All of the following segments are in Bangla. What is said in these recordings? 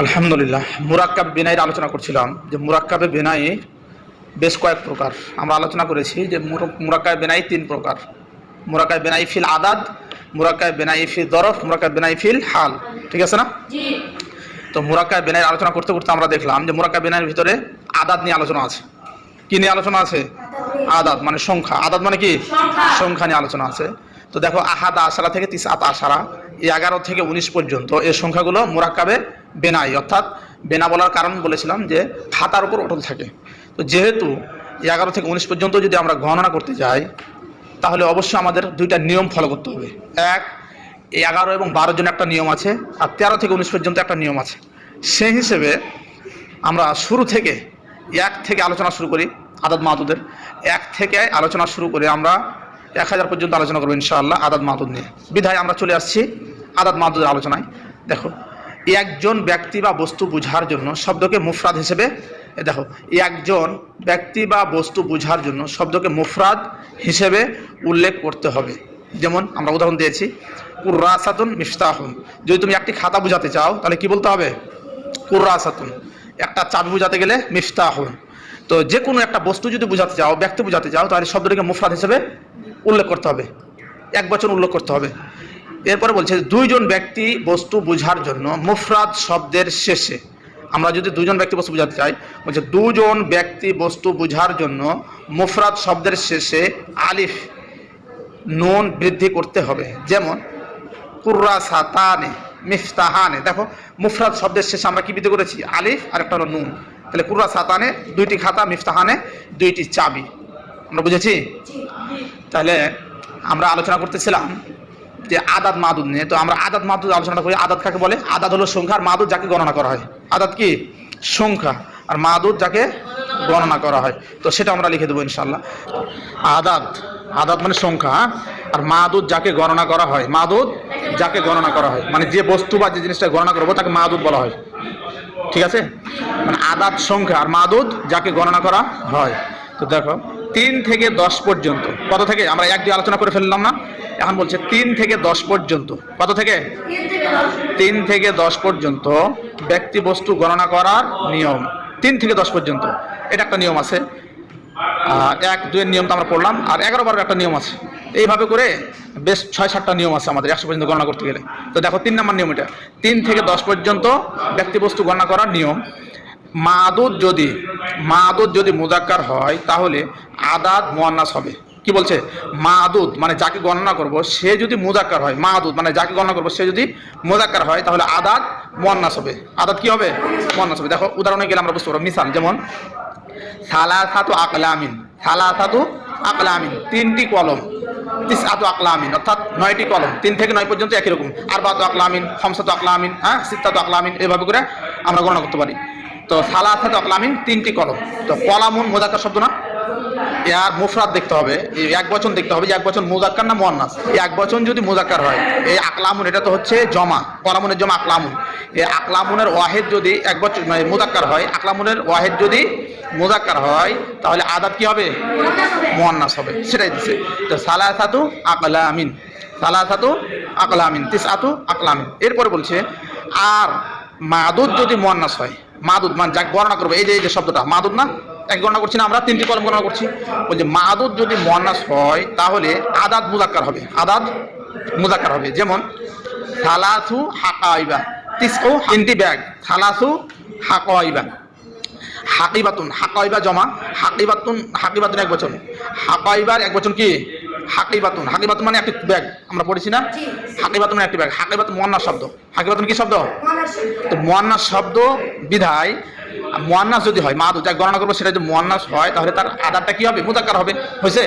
আলহামদুলিল্লাহ মুরাক্কাব বিনাইয়ের আলোচনা করছিলাম। যে মুরাক্কাবে বিনাই বেশ কয়েক প্রকার। আমরা আলোচনা করেছি যে মুরাক্কাবে বেনাই তিন প্রকার। মুরাক্কাবে বেনাই ফিল আদাদ মুরাক্কাবে বেনাই ফিল দরফ মুরাক্কাবে বেনাই ফিল হাল। ঠিক আছে না? তো মুরাক্কাবে বেনাইয়ের আলোচনা করতে করতে আমরা দেখলাম যে মুরাক্কাবে বেনাইয়ের ভিতরে আদাদ নিয়ে আলোচনা আছে। কি নিয়ে আলোচনা আছে? আদাদ মানে সংখ্যা। আদাদ মানে কি। সংখ্যা নিয়ে আলোচনা আছে। তো দেখো আহাদ আশারা থেকে তিস আত আশারা, এই এগারো থেকে উনিশ পর্যন্ত এই সংখ্যাগুলো মোরাক্কাবে বেনাই, অর্থাৎ বেনা বলার কারণ বলেছিলাম যে খাতার উপর অটল থাকে। তো যেহেতু এগারো থেকে উনিশ পর্যন্ত যদি আমরা গণনা করতে যাই, তাহলে অবশ্যই আমাদের দুইটা নিয়ম ফলো করতে হবে। এক এগারো এবং বারোর জন্য একটা নিয়ম আছে, আর তেরো থেকে উনিশ পর্যন্ত একটা নিয়ম আছে। সেই হিসেবে আমরা শুরু থেকে এক থেকে আলোচনা শুরু করি আদাদ মাহাতুদের। এক থেকে আলোচনা শুরু করে আমরা এক হাজার পর্যন্ত আলোচনা করব ইনশাআল্লাহ আদাদ মাহাতুদ নিয়ে। বিধায় আমরা চলে আসছি আদাদ মাহাতুদের আলোচনায়। দেখো একজন ব্যক্তি বা বস্তু বুঝার জন্য শব্দকে মুফরাদ হিসেবে দেখো একজন ব্যক্তি বা বস্তু বুঝার জন্য শব্দকে মুফরাদ হিসেবে উল্লেখ করতে হবে। যেমন আমরা উদাহরণ দিয়েছি, কুর্রাসাতুন মিফতাহুন যদি তুমি একটি খাতা বুঝাতে চাও, তাহলে কি বলতে হবে? কুর্রাসাতুন। একটা চাবি বোঝাতে গেলে মিফতাহুন তো যে কোনো একটা বস্তু যদি বোঝাতে চাও, ব্যক্তি বোঝাতে চাও, তাহলে শব্দটিকে মুফরাদ হিসেবে উল্লেখ করতে হবে। এক বছর উল্লেখ করতে হবে। এরপরে বলছে, দুইজন ব্যক্তি বস্তু বোঝার জন্য মুফরাদ শব্দের শেষে, আমরা যদি দুজন ব্যক্তি বস্তু বোঝাতে চাই, বলছে, দুজন ব্যক্তি বস্তু বোঝার জন্য মুফরাদ শব্দের শেষে আলিফ নুন বৃদ্ধি করতে হবে। যেমন কুর্রা সাতানে মিফতাহানে। দেখো, মুফরাদ শব্দের শেষে আমরা কি বৃদ্ধি করেছি? আলিফ আর একটা হলো নুন। তাহলে কুর্রা সাতানে দুইটি খাতা, মিফতাহানে দুইটি চাবি। আমরা বুঝেছি? তাহলে আমরা আলোচনা করতেছিলাম যে আদাদ মাদুদ নিয়ে। তো আমরা আদাত মাদুদ আলোচনা করি। আদাদ কাকে বলে? আদাত হলো সংখ্যা, আর মাদুদ যাকে গণনা করা হয়। আদাত কি? সংখ্যা। আর মাদুদ যাকে গণনা করা হয়। তো সেটা আমরা লিখে দেবো ইনশাল্লাহ আদাদ আদাত মানে সংখ্যা হ্যাঁ? আর মাদুদ যাকে গণনা করা হয়, মাদুদ যাকে গণনা করা হয়। মানে যে বস্তু বা যে জিনিসটা গণনা করব, তাকে মাদুদ বলা হয়। ঠিক আছে? মানে আদাত সংখ্যা, আর মাদুদ যাকে গণনা করা হয়। তো দেখো তিন থেকে দশ পর্যন্ত। কত থেকে? আমরা এক দিয়ে আলোচনা করে ফেললাম না? এখন বলছে তিন থেকে দশ পর্যন্ত। কত থেকে? তিন থেকে দশ পর্যন্ত ব্যক্তি বস্তু গণনা করার নিয়ম। তিন থেকে দশ পর্যন্ত। এটা একটা নিয়ম আছে। এক দুয়ের নিয়ম তো আমরা পড়লাম। আর এগারো বারোর একটা নিয়ম আছে। এইভাবে করে বেশ ছয়, সাতটা নিয়ম আছে আমাদের একশো পর্যন্ত গণনা করতে গেলে। তো দেখো, তিন নম্বর নিয়ম এটা। তিন থেকে দশ পর্যন্ত ব্যক্তি বস্তু গণনা করার নিয়ম। মাদুদ যদি মাদুদ যদি মুজাক্কার হয়, তাহলে আদাদ মোয়ান্নাস হবে। কি বলছে? মাদুদ মানে যাকে গণনা করব, সে যদি মুজাক্কার হয়, মাদুদ মানে যাকে গণনা করব, সে যদি মুজাক্কার হয়, তাহলে আদাদ মোয়ান্নাস হবে। আদাদ কি হবে? মোয়ান্নাস হবে। দেখো, উদাহরণে গেলে আমরা বুঝতে পারব, মিসাল যেমন, সালাসাতু আকলামিন সালাসাতু আকলামিন, তিনটি কলম, তিসাতু আকলামিন, অর্থাৎ নয়টি কলম, তিন থেকে নয় পর্যন্ত একই রকম। আরবাতু আকলামিন, খমসাতু আকলামিন হ্যাঁ সিত্তাতু আকলামিন, এভাবে করে আমরা গণনা করতে পারি। তো সালাসাতু আকলামিন তিনটি কলম। তো কলামুন মোজাক্কার শব্দ না? এর মুফরাদ দেখতে হবে এক বচন দেখতে হবে যে এক বচন মুজাক্কার না মোয়ান্নাস? এক বচন যদি মুজাক্কার হয়, এই আকলামুন, এটা তো হচ্ছে জমা কলামুনের জমা আকলামুন। এই আকলামুনের ওয়াহেদ যদি এক বচন মানে মুজাক্কার হয়, আকলামুনের ওয়াহেদ যদি মুজাক্কার হয়, তাহলে আদাত কি হবে? মোয়ান্নাস হবে, সেটাই দিচ্ছে তো সালাসাতু আকলামিন সালাসাতু আকলামিন তিসাতু আকলামিন। এরপরে বলছে, আর মাদুদ যদি মোয়ান্নাস হয় মাদুদ মানে যাকে গণনা করব, এই যে এই যে শব্দটা, মাদুদ না? এক গণনা করছি না, আমরা তিনটি কলম গণনা করছি। বলছে, মাদুদ যদি মোয়ান্নাস হয়, তাহলে আদাদ মুজাক্কার হবে, আদাদ মুজাক্কার হবে। যেমন, সালাসু হাকাইবা, তিসকো তিনটি ব্যাগ, সালাসু হাকাইবা। হাকিবাতুন হাকাইবা জমা হাকিবাতুন হাকিবাতুন এক বচন। হাকাইবার এক বচন কি? হাকিবাতুন হাকিবাতুন মানে একটি ব্যাগ আমরা পড়েছি না? জি। হাকিবাতুন মানে একটি ব্যাগ হাকিবাতুন মোয়ান্নাস শব্দ। হাকিবাতুন কি শব্দ? তো মোয়ান্নাস শব্দ বিধায় মোয়ান্নাস যদি হয় মাদু যা গণনা করব সেটা যদি মোয়ান্নাস হয় তাহলে তার আদারটা কি হবে? মুজাক্কার হবে। হয়েছে?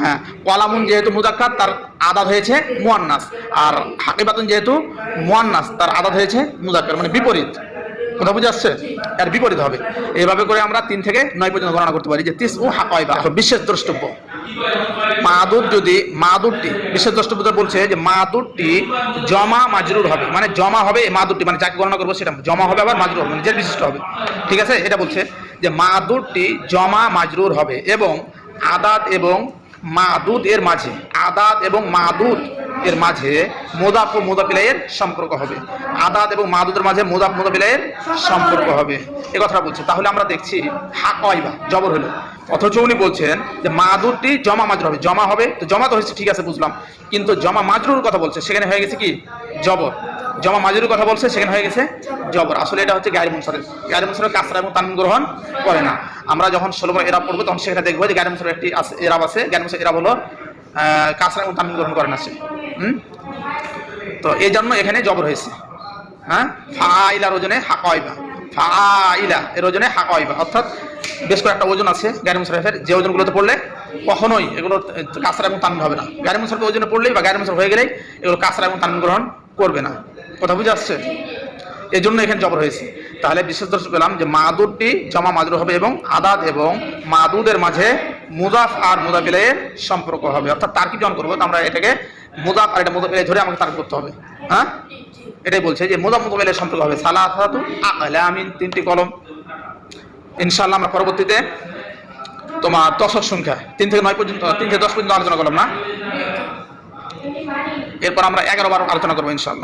হ্যাঁ কলামুন যেহেতু মুজাক্কার তার আদাত হয়েছে মোয়ান্নাস। আর হাকিবাতুন যেহেতু মোয়ান্নাস তার আদাত হয়েছে মুজাক্কার মানে বিপরীত। কথা বুঝে আসছে? এর বিপরীত হবে। এইভাবে করে আমরা তিন থেকে নয় পর্যন্ত গণনা করতে পারি যে তিস ও হাকাইবা বিশেষ দ্রষ্টব্য। মাদুদ যদি, মাদুরটি বিশেষ দ্রষ্টব্য বলছে যে মাদুরটি জমা মাজরুর হবে। মানে জমা হবে মাদুরটি মানে যাকে গণনা করব সেটা জমা হবে আবার মাজরুর হবে মানে নিজের বিশিষ্ট হবে। ঠিক আছে? এটা বলছে যে মাদুরটি জমা মাজরুর হবে এবং আদাত এবং মাদুদ এর মাঝে, আদাত এবং মাদুদ এর মাঝে মোদাফ ও মোদাফিলাইয়ের সম্পর্ক হবে। আদাদ এবং মাদুদের মাঝে মোদাফ মোদাফিলাইয়ের সম্পর্ক হবে। এ কথাটা বলছে। তাহলে আমরা দেখছি হাকওয়াইবা জবর হলো। অথচ উনি বলছেন যে মাদুরটি জমা মাজরুর হবে। জমা হবে? তো জমা তো হয়েছে, ঠিক আছে, বুঝলাম। কিন্তু জমা মাজরুর কথা বলছে, সেখানে হয়ে গেছে কি? জবর। জমা মাজরুর কথা বলছে, সেখানে হয়ে গেছে জবর। আসলে এটা হচ্ছে গায়ের মুনসারের গায়ের মুনসারের কাসরা এবং তানবিন গ্রহণ করে না। আমরা যখন ষোলো এরাব পড়ব, তখন সেখানে দেখব যে গায়ের মুনসারের একটি এরাব আছে। গায়ের মুনসার এরাব হলো কাসরা এবং তানবিন গ্রহণ করেন আছে হুম? তো এই জন্য এখানে জবর হয়েছে। হ্যাঁ? ফাইলার ওজনে হাকাইবা ফাইলা এর ওজনে হাকাইবা অর্থাৎ বেশ করে একটা ওজন আছে গাড়ি মুসারেফের যে ওজনগুলোতে পড়লে কখনোই এগুলো কাঁচরা এবং তানবিন হবে না। গাড়ি মুসারফের ওজনে পড়লেই বা গাড়ি মুসার হয়ে গেলেই এগুলো কাঁচরা এবং তানবিন গ্রহণ করবে না। কথা বুঝে আসছে? এই জন্য এখানে জবর হয়েছে। তাহলে বিশেষ দর্শক পেলাম যে মাদুরটি জমা মাদুর হবে এবং আদাদ এবং মাদুদের মাঝে মুদাফ আর মুদাফিলের সম্পর্ক হবে। অর্থাৎ তার কি যখন করব আমরা এটাকে মুদাফ আর এটা মুদাফিলে ধরে আমাকে তার করতে হবে। হ্যাঁ? এটাই বলছে যে মুদাফ মুদাফিলের সম্পর্ক হবে। সালাহাতু আকালে আমি তিনটি কলম। ইনশাআল্লাহ আমরা পরবর্তীতে তোমার দশের সংখ্যা, তিন থেকে নয় পর্যন্ত, তিন থেকে দশ পর্যন্ত আলোচনা করলাম না? এরপর আমরা এগারো বারো আলোচনা করব ইনশাআল্লাহ।